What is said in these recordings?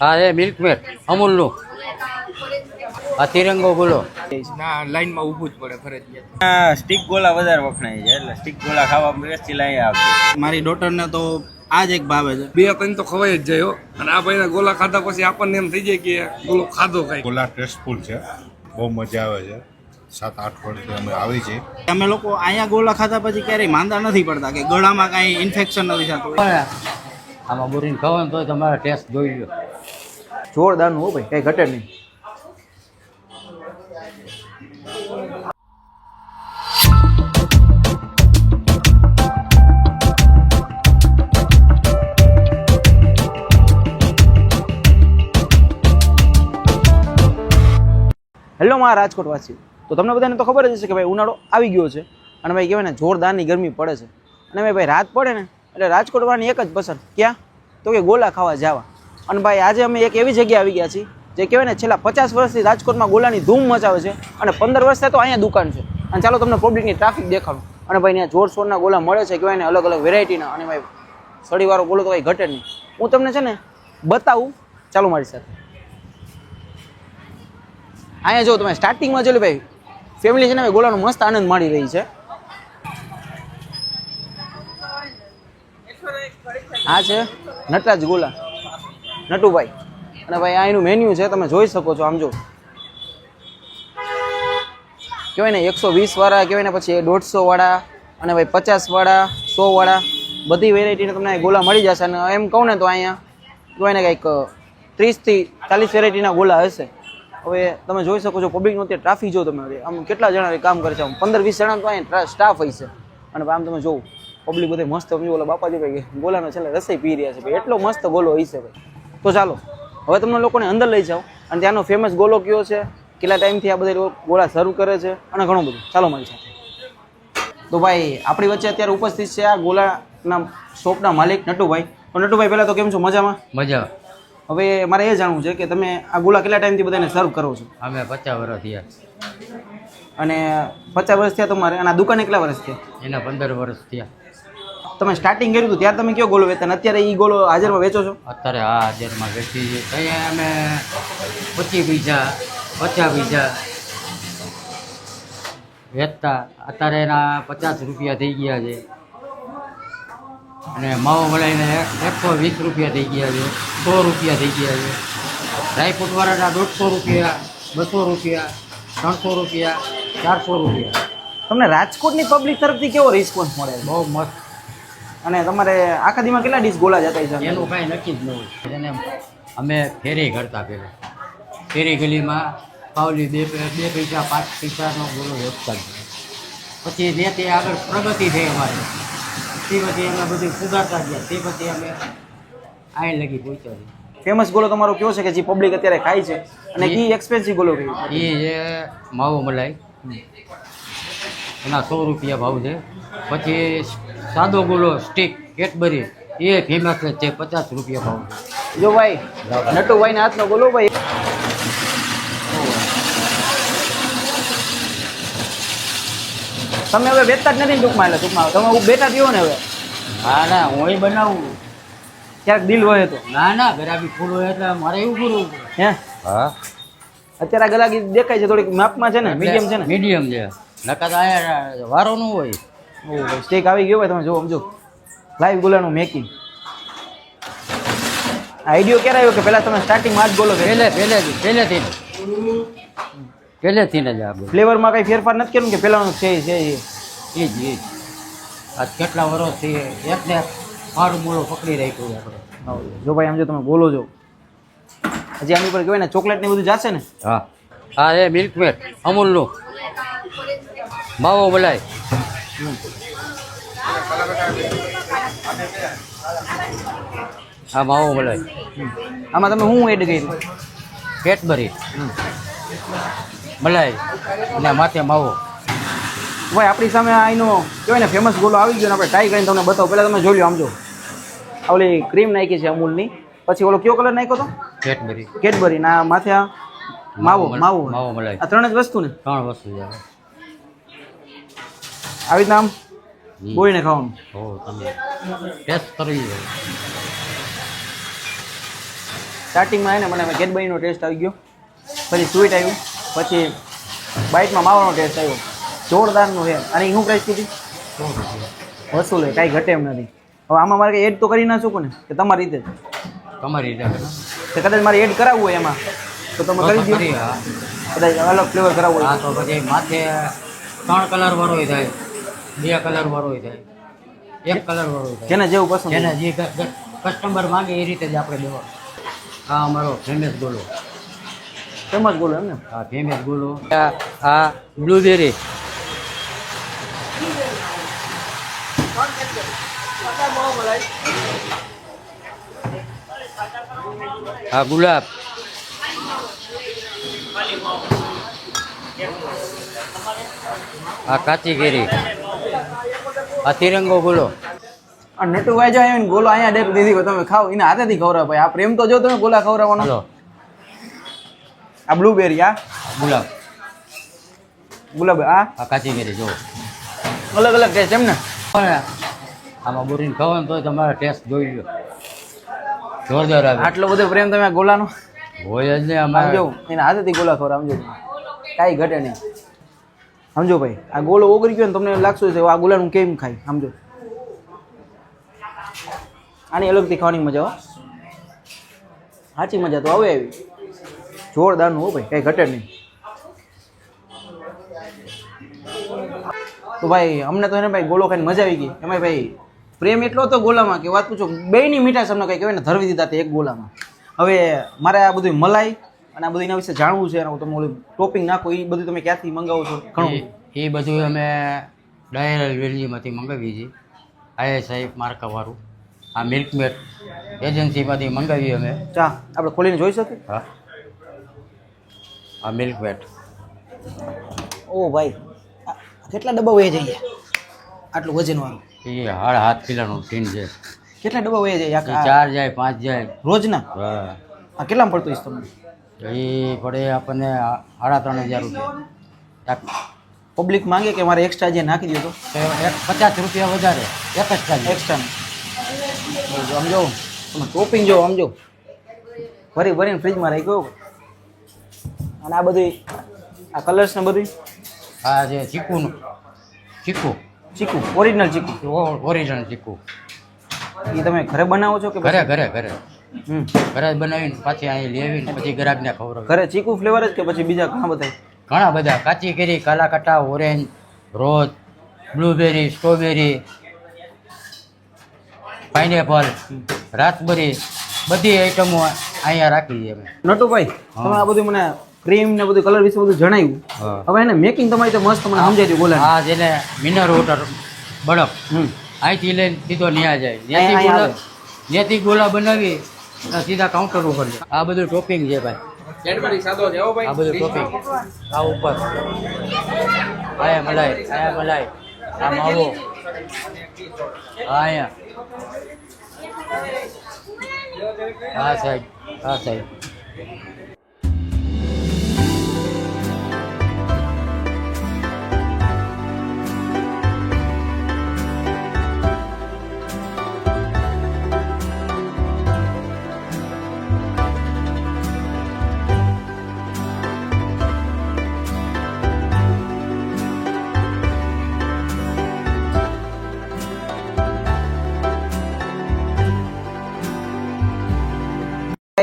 હા એ milk Milkmaid અમૂલનું. આ તિરંગો બોલો. ના લાઈનમાં ઊભું જ પડે ફરજિયાત. આ સ્ટીક ગોલા વધારે વખણાય છે એટલે સ્ટીક ગોલા ખાવા વ્યવસ્થિત લઈ આવે મારી ડોટરને તો આ જ એક ભાવે છે. બે ત્રણ તો ખવાય જ જાય અને આ ભાઈના ગોલા ખાધા પછી આપણને એમ થઈ જાય કે ગોલો ખાધો કઈ. ગોલા ટેસ્ટફુલ છે બહુ મજા આવે છે. સાત આઠ વર્ષથી અમે આવી છે અમે લોકો અહીંયા ગોલા ખાધા પછી ક્યારેય માંદા નથી પડતા કે ગળામાં કાંઈ ઇન્ફેક્શન નથી થતું. આમાં બોરીને ખાવ ને તો તમારે ટેસ્ટ જોઈ લો જોરદારનું હો ભાઈ, કંઈ ઘટે નહીં. હેલો મારા રાજકોટ વાસીઓ. તો તમને બધાને તો ખબર જ હશે કે ભાઈ ઉનાળો આવી ગયો છે અને ભાઈ કહેવાય ને, જોરદારની ગરમી પડે છે. અને ભાઈ રાત પડે ને, એટલે રાજકોટ વાળાની એક જ પસંદ. ક્યાં? તો કે ગોલા ખાવા જવા. અને ભાઈ આજે અમે એક એવી જગ્યાએ આવી ગયા છીએ, જે કહેવાય ને છેલ્લા પચાસ વર્ષથી રાજકોટમાં ગોલાની ધૂમ મચાવે છે અને પંદર વર્ષથી તો અહીંયા દુકાન છે. અને ચાલો તમને પબ્લિકની ટ્રાફિક દેખાડું. અને ભાઈ ત્યાં જોર શોરના ગોલા મળે છે, કહેવાય ને અલગ અલગ વેરાયટીના અને ભાઈ સળીવાળો ગોલો તો ભાઈ ઘટે નહીં. હું તમને છે ને બતાવું. ચાલો મારી સાથે. અહીંયા જો તમે સ્ટાર્ટિંગમાં જોયું ભાઈ ફેમિલી છે ને ગોલાનો મસ્ત આનંદ માણી રહી છે. આ છે. નટરાજ ગોલા. નટુભાઈ. અને ભાઈ, આ એનું મેન્યુ છે, તમે જોઈ શકો છો, આમ જો. કહેવાય ને, એકસો વીસ વાળા, કહેવાય ને પછી દોઢસો વાળા, અને ભાઈ પચાસ વાળા, સો વાળા, બધી વેરાયટીને તમને ગોલા મળી જશે. અને એમ કહું ને તો અહીંયા કહેવાય ને કંઈક ત્રીસથી ચાલીસ વેરાયટીના ગોલા હશે. હવે તમે જોઈ શકો છો પબ્લિકનું અત્યારે ટ્રાફિક જો તમે, આમ કેટલા જણા કામ કરે છે, આમ પંદર વીસ જણા તો અહીંયા સ્ટાફ હોય છે. અને આમ તમે જોવો. પબ્લિક બધે મસ્ત સમજો. ઓલા બાપાજી ભાઈ ગોલાનો છેલ્લે રસોઈ પી રહ્યા છે ભાઈ. એટલો મસ્ત ગોલો હોય છે ભાઈ. તો ચાલો હવે તમને લોકોને અંદર લઈ જાઓ. અને ત્યાંનો ફેમસ ગોલો કયો છે? કેટલા ટાઈમથી આ બધા ગોળા સર્વ કરે છે? અને ઘણું બધું. ચાલો મારી સાથે. તો ભાઈ આપણી વચ્ચે અત્યારે ઉપસ્થિત છે આ ગોલાના શોપના માલિક નટુભાઈ. તો નટુભાઈ પહેલાં તો કેમ છો? મજામાં? મજા હવે મારે એ જાણવું છે કે તમે આ ગોલા કેટલા ટાઈમથી બધાને સર્વ કરો છો? અમે પચાસ વર્ષ થયા. અને પચાસ વર્ષ થયા તમારે. અને આ દુકાન કેટલા વર્ષ થયા? એના પંદર વર્ષ થયા. તમે સ્ટાર્ટિંગ કર્યું હતું ત્યારે તમે કયો ગોલ વેચતા અત્યારે એ ગોલો હાજરમાં વેચો છો? અત્યારે હા હાજરમાં વેચી છે. ત્યાં અમે પચીસ પૈસા પચાસ પૈસા વેચતા. અત્યારે એના પચાસ રૂપિયા થઈ ગયા છે. અને માવો મળીને એકસો વીસ રૂપિયા થઈ ગયા છે. સો રૂપિયા થઈ ગયા છે. ડ્રાયફ્રૂટવાળાના દોઢસો રૂપિયા બસો રૂપિયા ત્રણસો રૂપિયા ચારસો રૂપિયા. તમને રાજકોટની પબ્લિક તરફથી કેવો રિસ્પોન્સ મળે બહુ મસ્ત અને તમારે આખા દીમાં કેટલા ડીશ ગોલા જતા છે? એનું કાંઈ નક્કી જ ન હોય. એને અમે ફેરી કરતા પહેલાં. ફેરી ગલીમાં પાવલી બે બે પૈસા પાંચ પૈસાનો ગોળો વેચતા પછી જે તે આગળ પ્રગતિ થઈ અમારી તે પછી અમે બધું સુધારતા ગયા. તે પછી અમે આઈ લગી પહોંચ્યા ફેમસ ગોલો તમારો કયો છે કે જે પબ્લિક અત્યારે ખાય છે? અને એ એક્સપેન્સિવ ગોલો કયો એ જે માવો મલાઈ. એના સો રૂપિયા ભાવ છે. પછી સાદો ગોળો સ્ટીક કેટબરી એ ફેમસ છે પચાસ રૂપિયા ભાવ. જો ભાઈ નટુભાઈ હાથનો ગોલો ભાઈ. તમે હવે વેચતા જ નથી ટૂંકમાં એટલે ટૂંકમાં. તમે હું બેઠા થયો ને હવે? હા ના હું બનાવું. ક્યાંક દિલ હોય તો? ના ના ગરાબી ફૂલ હોય એટલે મારે એવું પૂરું હે? હા. અત્યારે ગલાગી દેખાય છે થોડીક માપમાં છે ને મીડિયમ છે ને? મીડિયમ છે. નકા તો અહીંયા વારો નું હોય. સ્ટેક આવી ગયો ભાઈ તમે જો સમજો. લાઈવ ગોલાનું મેકિંગ આઈડિયો ક્યારે આવ્યો કે પહેલા તમે સ્ટાર્ટિંગમાં જ ગોલો પહેલે પહેલેથી પહેલેથી જ. પહેલેથી જ આ ફ્લેવરમાં કઈ ફેરફાર નથી કર્યું કે પહેલાનું છે છે એ? એ જ એ જ. આ કેટલા વર્ષથી એકને મારું મૂળો પકડી રાખ્યું આપણે. જો ભાઈ આમ જો તમે બોલો છો. હજી આની ઉપર કહેવાય ને ચોકલેટ ને બધું જાશે ને? હા. હા એ મિલ્કમેટ અમૂલનું. માવો મલાઈ હા માવો મલાઈ આમાં તમે શું એડ કર્યું? કેટબરી મલાઈ અને માથે માવો ભાઈ આપણી સામે આ એનો કહેવાય ને ફેમસ ગોલો આવી ગયો ને આપણે ટ્રાય કરીને તમને બતાવો. પહેલાં તમે જોઈ લો આમ જો. ઓલી ક્રીમ નાખી છે અમૂલની. પછી ઓલો કયો કલર નાખ્યો તો? કેટબરી કેટબરી ના માથે આ માવો માવો. માવો મલાઈ આ ત્રણ જ વસ્તુ ને? ત્રણ વસ્તુ છે. આવી નામ? બોળીને ખાવાનું. હો તમે ટેસ્ટ કરી લો. સ્ટાર્ટિંગમાં એને મને કેડબરીનો ટેસ્ટ આવી ગયો. પછી સ્વીટ આવ્યું. પછી બાઇટમાં માવાનો ટેસ્ટ આવ્યો. જોરદારનું છે. અને શું પ્રાઇસ કીધી? વસૂલ છે કાંઈ ઘટે એમ નથી. હવે આમાં મારે એડ તો કરી ના શકું ને કે તમારી રીતે? તમારી રીતે. કદાચ મારે એડ કરાવવું હોય એમાં તો તમે કરી દો કદાચ અલગ ફ્લેવર કરાવવું હોય. તો પછી માથે ત્રણ કલર વાળો થાય. બે કલર વાળો થાય એક કલર વાળો થાય જેને જેવું પસંદ જેને જે કસ્ટમર માંગે એ રીતે જ આપણે દેવાનું આ અમારો ફેમસ ગોલો. ફેમસ ગોલો એમ ને? આ ફેમસ ગોલો. આ આ બ્લુબેરી આ ગુલાબ. આ કાચી કેરી. આ તિરંગો ગોલો આ નટુભાઈ જો આવીને ગોલો અહીંયા ડેપ દીધી તમે ખાઓ. એના હાથેથી ખવડાવો ભાઈ. આ પ્રેમ તો જો તમે ગોલા ખવડાવવાનો. આ બ્લુબેરી આ? ગુલાબ. ગુલાબ આ? આ કાચી કેરી જો અલગ અલગ ટેસ્ટ એમ ને? આમાં બોરીને ને તો તમારે ટેસ્ટ જોઈ લો જોરદાર આવે. આટલો બધો પ્રેમ તમે ગોલાનો? હોય જ ને અમારે. જો એના હાથેથી ગોલા ખવડાવો સમજો કાંઈ ઘટે નહીં. સમજો ભાઈ, આ ગોલો ઓગળી ગયો ને તમને લાગશે છે આ ગોલાનું કેમ ખાય? સમજો. આની અલગથી ખાવાની મજા સાચી મજા તો આવે એવી. જોરદારનું હો ભાઈ, કંઈ ઘટે નહીં. તો ભાઈ, અમને તો એને ભાઈ ગોલો ખાઈને મજા આવી ગઈ. એમાં ભાઈ, પ્રેમ એટલો હતો ગોલામાં કે વાત પૂછો, બેયની મીઠાશ અમને કંઈ કહેવાય ને, ધરવી દીધા એક ગોલામાં. હવે મારે આ બધું મલાઈ અને આ બધું એના વિશે જાણવું છે અને હું તમે ઓલું ટોપિંગ નાખો એ બધું તમે ક્યાંથી મંગાવો છો? ઘણું. એ- બધું અમે ડાયરલ વેલ્યુમાંથી મંગાવીએ છીએ. આઈએસઆઈ માર્કાવાળું. આ મિલ્કમેડ એજન્સીમાંથી મંગાવીએ અમે. ચા આપણે ખોલીને જોઈ શકીએ? હા. આ મિલ્કમેડ. ઓ ભાઈ કેટલા ડબ્બા વહી જઈએ આટલું વજનવાળું. એ હાડ હાથ પીલાનું ટીન છે. કેટલા ડબ્બા વહી જાય ચાર જાય પાંચ જાય. રોજના? હા. કેટલામાં પડતું હશે તમને એ પડે આપણને સાડા ત્રણ હજાર રૂપિયા. પબ્લિક માંગે કે મારે એક્સ્ટ્રા જે નાખી દીધો તો પચાસ રૂપિયા વધારે એક જ ચાલે એક્સ્ટ્રા સમજો? ટોપિંગ જો સમજો? ભરી ભરીને ફ્રીજમાં રહી ગયો અને આ બધું આ કલર્સ ને બધું આ જે ચીકુનું ચીકુ. ચીકુ ઓરિજિનલ ચીકુ. ઓરિજિનલ ચીકુ. એ તમે ઘરે બનાવો છો કે ઘરે ઘરે ઘરે. ઘરે બનાવીને પાછી અહીં લેવીને પછી ગ્રાહકને ખવડાવી ઘરે ચીકુ ફ્લેવર જ કે પછી બીજા ઘણા બધા? ઘણા બધા. કાચી કેરી કાલાકટા orange rose blueberry strawberry pineapple raspberry બધી આઈટમો અહીંયા રાખી છે અમે. નટુભાઈ તમે આ બધું મને ક્રીમ ને બધું કલર વિશે બધું જણાવ્યું. હવે એને મેકિંગ તમારી તો મસ્ત મને સમજાઈ દઉં બોલે આ જેને મિનર વોટર બળફ અહીંથી લઈને સીધો ન્યા જાય. અહીં- ગોલા બનાવી સીધા કાઉન્ટર ઉપર છે. આ બધું ટોપિંગ છે ભાઈ. આ બધું ટોપિંગ આ ઉપર. આયા મલાઈ આયા મલાઈ આ માવો. આયા અહીંયા. સાહેબ હા આ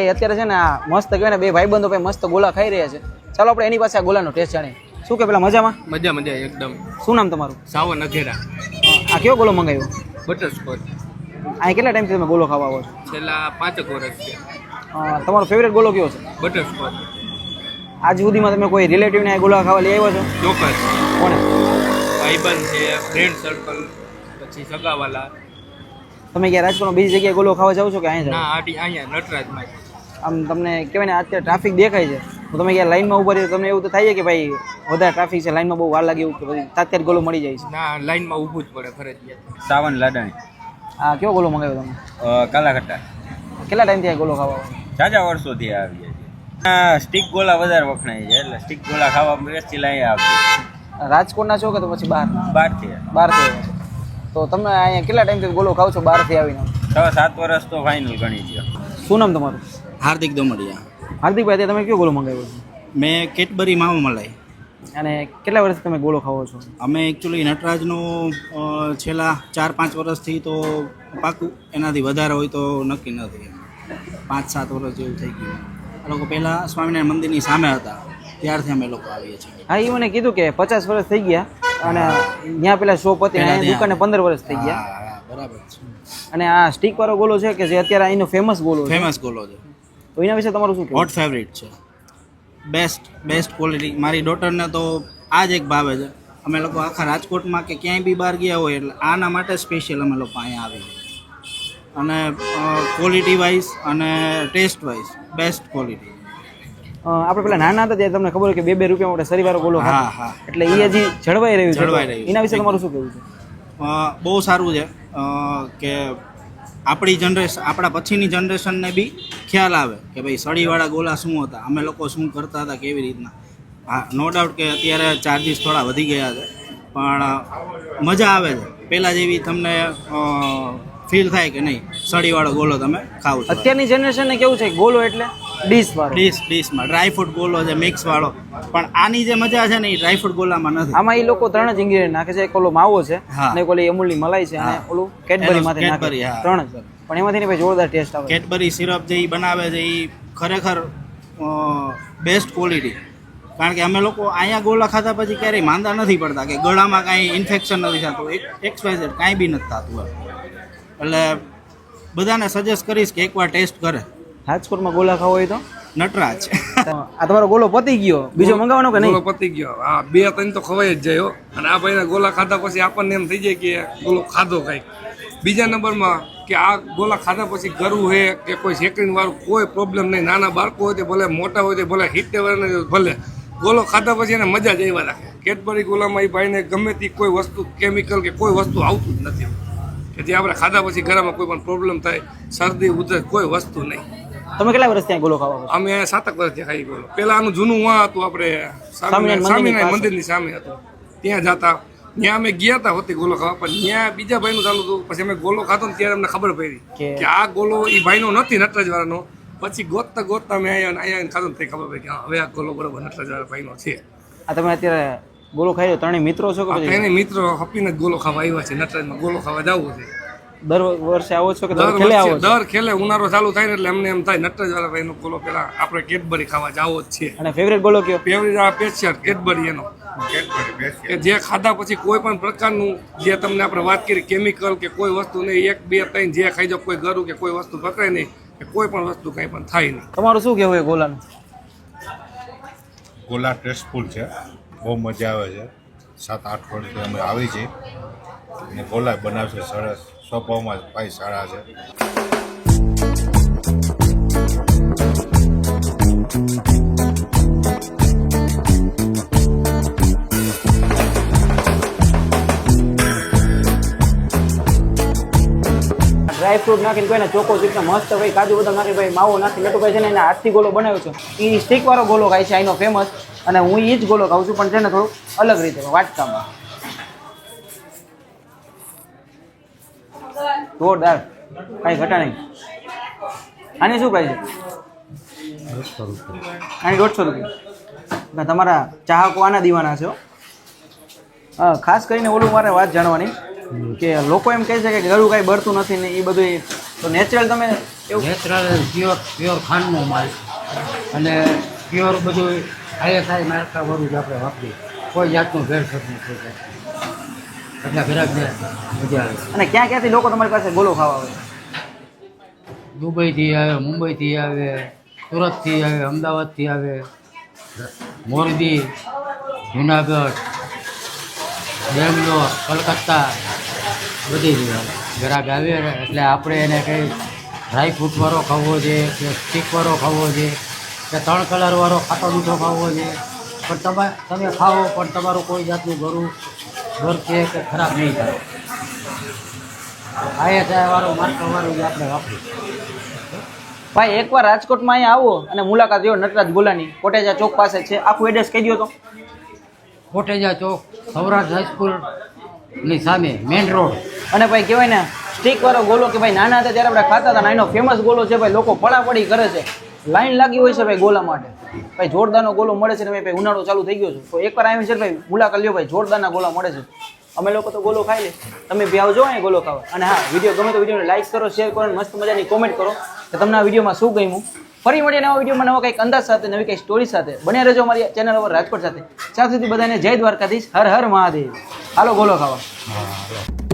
ભાઈ અત્યારે છે ને આ મસ્ત કહેવાય ને બે ભાઈબંધો ભાઈ મસ્ત ગોલા ખાઈ રહ્યા છે. ચાલો આપણે એની પાસે આ ગોલાનો ટેસ્ટ જાણીએ. શું કે પેલા મજામાં? મજા મજા એકદમ. શું નામ તમારું? સાવન અઘેરા આ કેવો ગોલો મંગાવ્યો? બટરસ્કોચ. અહીં કેટલા ટાઈમથી તમે ગોલો ખાવા આવો છો? છેલ્લા પાંચેક વર્ષ છે. તમારો ફેવરેટ ગોલો કયો છે? બટરસ્કોચ. આજ સુધીમાં તમે કોઈ રિલેટિવને આ ગોલા ખાવા લઈ આવ્યો છો? ચોક્કસ. કોને? ભાઈબંધ છે ફ્રેન્ડ સર્કલ પછી સગાવાલા. તમે ક્યાં રાજકોટમાં બીજી જગ્યાએ ગોલો ખાવા જાઓ છો કે અહીં ના આટી અહીંયા નટરાજમાં. આમ તમને કહેવાય ને અત્યારે ટ્રાફિક દેખાય છે. તો તમે ક્યાં લાઈનમાં ઊભા રહ્યો તમને એવું તો થાય છે કે ભાઈ વધારે ટ્રાફિક છે લાઈનમાં બહુ વાર લાગે એવું કે પછી તાત્કાલિક ગોલો મળી જાય છે. ના લાઈનમાં ઊભું જ પડે ફરજિયાત. સાવન લાડાણી. આ કયો ગોલો મંગાવ્યો તમે? અ, કાલાઘટ્ટા. કેટલા ટાઈમથી આ ગોલો ખાવા ઝાઝા જાજા વર્ષોથી આવી જાય છે. આ સ્ટીક ગોલા વધારે વખણાય છે એટલે સ્ટીક ગોલા ખાવા વેસ્ટથી લઈ આવે રાજકોટના છો કે તો પછી બહાર? બહારથી બહારથી તો તમે અહીંયા કેટલા ટાઈમથી ગોલો ખાવ છો બહારથી આવીને? છ સાત વર્ષ તો ફાઇનલ ગણી ગયો. શું નામ તમારું? હાર્દિક દોમડિયા. હાર્દિકભાઈ તમે કયો ગોળો મંગાવ્યો છે? મેં કેટબરી માવો મલાઈ. અને કેટલા વર્ષથી તમે ગોળો ખાવો છો? અમે એકચ્યુઅલી નટરાજનું છેલ્લા ચાર પાંચ વર્ષથી તો પાકું એનાથી વધારે હોય તો નક્કી નથી. પાંચ સાત વર્ષ જેવું થઈ ગયું. આ લોકો પહેલાં સ્વામિનારાયણ મંદિરની સામે હતા. ત્યારથી અમે લોકો આવીએ છીએ. હા એ મને કીધું કે પચાસ વર્ષ થઈ ગયા અને ત્યાં પેલા શોપ હતી અને દુકાને પંદર વર્ષ થઈ ગયા. બરાબર છે. અને આ સ્ટીક વાળો ગોલો છે કે જે અત્યારે અહીંનો ફેમસ ગોલો ફેમસ ગોલો છે. તો એના વિશે તમારું શું કહેવું? હોટ ફેવરિટ છે. બેસ્ટ બેસ્ટ ક્વોલિટી મારી ડોટરને તો આ જ એક ભાવે છે. અમે લોકો આખા રાજકોટમાં કે ક્યાંય બી બહાર ગયા હોય એટલે આના માટે સ્પેશિયલ અમે લોકો અહીંયા આવીએ. અને ક્વોલિટી વાઇઝ અને ટેસ્ટ વાઇઝ બેસ્ટ ક્વોલિટી આપણે પેલા નાના હતા ત્યારે તમને ખબર હોય કે બે બે રૂપિયા માટે શરીવાળો ગોલો હા હા. એટલે એ હજી જળવાઈ રહ્યું છે. જળવાઈ રહ્યું એના વિશે તમારું શું કહેવું છે? બહુ સારું છે. કે આપણી જનરેશન આપણા પછીની જનરેશનને બી ખ્યાલ આવે કે ભાઈ સળીવાળા ગોલા શું હતા? અમે લોકો શું કરતા હતા કેવી રીતના? હા નો ડાઉટ કે અત્યારે ચાર્જીસ થોડા વધી ગયા છે, પણ મજા આવે છે. પહેલાં જેવી તમને ફીલ થાય કે નહીં? સળીવાળો ગોલો તમે ખાવ અત્યારની જનરેશનને કેવું છે? ગોલો એટલે? ડીશ વાળો. ડીશ ડીશમાં. ડ્રાયફ્રૂટ ગોલો છે મિક્સ વાળો. પણ આની જે મજા છે ને એ ડ્રાયફ્રૂટ ગોલામાં નથી. આમાં એ લોકો ત્રણ જ ઇન્ગ્રેડિયન્ટ નાખે છે. એક ઓલો માવો છે. અને એક ઓલી અમૂલની મલાઈ છે અને ઓલું કેડબરી માંથી નાખે. ત્રણ જ. પણ એમાંથી ભાઈ જોરદાર ટેસ્ટ આવે કેડબરી સિરપ જે એ બનાવે છે એ ખરેખર બેસ્ટ ક્વોલિટી કારણ કે અમે લોકો અહીંયા ગોલા ખાધા પછી ક્યારેય માંદા નથી પડતા કે ગળામાં કાંઈ ઇન્ફેક્શન નથી થતું. એક એક્સવાઇઝેડ કાંઈ બી નથી થતું એટલે બધાને સજેસ્ટ કરીશ કે એકવાર ટેસ્ટ કરે. રાજકોટમાં ગોલા ખાવો હોય તો? નટરાજ. આ તમારો ગોલો પતી ગયો. બીજો મંગાવવાનો કે ગોલો પતી ગયો. આ બે ત્રણ તો ખવાઈ જ જાય અને આ ભાઈના ગોલા ખાધા પછી આપણને એમ થઈ જાય કે ગોલો ખાધો કંઈક. બીજા નંબરમાં કે આ ગોલા ખાધા પછી ગરવું હે કે કોઈ શેકરીન વાળું કોઈ પ્રોબ્લેમ નહીં. નાના બાળકો હોય તે ભલે મોટા હોય તે ભલે હિત્તેર વર્ષના ભલે. ગોલો ખાધા પછી એને મજા જ એવા રાખે. કેટબરી ગોલામાં એ ભાઈને ગમે તે કોઈ વસ્તુ કેમિકલ કે કોઈ વસ્તુ આવતું જ નથી. કે જે આપણે ખાધા પછી ગળામાં કોઈ પણ પ્રોબ્લેમ થાય શરદી ઉધર કોઈ વસ્તુ નહીં. તમે કેટલા વર્ષ ત્યાં ગોલો ખાવા? અમે સાતક વર્ષથી ખાઈ ગયો પેલા આનું જૂનું વાં હતું આપણે સ્વામિનારાયણ મંદિરની સામે હતું. ત્યાં જતા. ત્યાં અમે ગયા હતા હોતી ગોલો ખાવા પણ ત્યાં બીજા ભાઈનું ચાલુ હતું. પછી અમે ગોલો ખાતો ને ત્યારે અમને ખબર પડી કે- આ ગોલો એ ભાઈનો નથી નટરાજવાળાનો. પછી ગોતતા ગોતતા અમે અહીંયા અહીંયા ખાતો ખાધો ને ખબર પડી કે હવે આ ગોલો બરોબર નટરાજવાળા ભાઈનો છે. આ તમે અત્યારે ગોલો ખાઈ રહ્યો? ત્રણેય મિત્રો છો કે ત્રણેય મિત્રો હપીને ગોલો ખાવા આવ્યા છે. નટરાજમાં ગોલો ખાવા જવું છે. દર વર્ષે આવો છો કે દર ખેલે આવો દર ખેલે ઉનાળો ચાલુ થાય ને એટલે અમને એમ થાય નટરાજવાળા ભાઈનો ગોલો પેલા આપણે કેડબરી ખાવા જાવો જ છે અને ફેવરેટ ગોલો કયો? ફેવરેટ આ પેશિયર કેડબરી એનો. કે જે ખાધા પછી કોઈ પણ પ્રકારનું જે તમને આપણે વાત કરી કેમિકલ કે કોઈ વસ્તુ નહીં એક બે ત્રણ જે ખાઈ જાવ કોઈ ગરું કે કોઈ વસ્તુ પકડે નહીં કે કોઈ પણ વસ્તુ કંઈ પણ થાય નહીં. તમારું શું કહેવું એ ગોલાનું? ગોલા ટેસ્ટફુલ છે. બહુ મજા આવે છે. સાત આઠ વર્ષથી અમે આવી છીએ. અને ગોલા બનાવશે, સરસ. સ્વભાવમાં પાઈ સારા છે. ડ્રાય ફ્રૂટ નાખીને કોઈને ચોકો ચીપને મસ્ત ભાઈ કાજુ બદામ નાખી ભાઈ માવો નાખી નટુભાઈ છે ને એના હાથથી ગોલો બનાવ્યો છે. એ સ્ટીકવાળો ગોલો ખાય છે અહીંનો ફેમસ અને હું એ જ ગોલો ખાઉં છું, પણ છે ને થોડું અલગ રીતે, વાટકામાં. જોરદાર. કાંઈ ઘટા નહીં. આની શું પ્રાઇસ છે? આની દોઢસો રૂપિયા. તમારા ચાહકો આના દીવાના છો ખાસ કરીને ઓલું મારે વાત જાણવાની કે લોકો એમ કહે છે કે ઘરું કાંઈ બળતું નથી ને એ બધું તો નેચરલ તમે એવું નેચરલ પ્યોર પ્યોર ખાંડનો માલ. અને પ્યોર બધું આઈએસઆઈ માર્કા વરું જ આપણે વાપરીએ. કોઈ જાતનું ભેળસેળ જાય એટલે ગ્રાહકને મજા આવે. અને ક્યાં ક્યાંથી લોકો તમારી પાસે ગોલો ખાવા આવે? દુબઈથી આવે મુંબઈથી આવે સુરતથી આવે અમદાવાદથી આવે મોરબી જુનાગઢ બેંગ્લોર કલકત્તા બધી જ ગ્રાહક આવે એટલે આપણે એને કંઈ ડ્રાય ફ્રૂટવાળો ખાવો છે કે સ્ટીકવાળો ખાવો છે કે ત્રણ કલરવાળો ખાટો મીઠો ખાવો છે. પણ તમે તમે ખાઓ પણ તમારું કોઈ જાતનું ગરું ઘર છે કે ખરાબ નહીં થાય આયા વાળો માર્કો વાળું આપણે વાપરીએ. ભાઈ એકવાર રાજકોટમાં અહીંયા આવો અને મુલાકાત લ્યો નટરાજ ગોલાની. કોટેજા ચોક પાસે છે. આખું એડ્રેસ કહી દો તો. કોટેજા ચોક સૌરાષ્ટ્ર હાઈસ્કૂલની સામે મેઇન રોડ અને ભાઈ કહેવાય ને સ્ટીક વાળો ગોલો કે ભાઈ નાના હતા ત્યારે આપણે ખાતા હતા ને એનો ફેમસ ગોલો છે ભાઈ લોકો પડાપડી કરે છે. લાઈન લાગી હોય છે ભાઈ ગોલા માટે. ભાઈ જોરદારનો ગોલો મળે છે ને ભાઈ ઉનાળો ચાલુ થઈ ગયો છે. તો એકવાર આવી છે ભાઈ મુલાકાત લ્યો ભાઈ, જોરદારના ગોલા મળે છે. અમે લોકો તો ગોલો ખાઈ લે. તમે બી આવજો અહીં ગોલો ખાવા. અને હા, વીડિયો ગમે તો વિડીયોને લાઈક કરો શેર કરો અને મસ્ત મજાની કોમેન્ટ કરો કે તમને આ વિડીયોમાં શું ગમ્યું. ફરી મળીએ નવા વિડીયોમાં નવા કંઈક અંદાજ સાથે, નવી કંઈક સ્ટોરી સાથે. બને રહેજો અમારી ચેનલ ઉપર રાજકોટ સાથે. ત્યાં સુધી બધાને જય દ્વારકાધીશ. હર હર મહાદેવ. હાલો ગોલો ખાવા.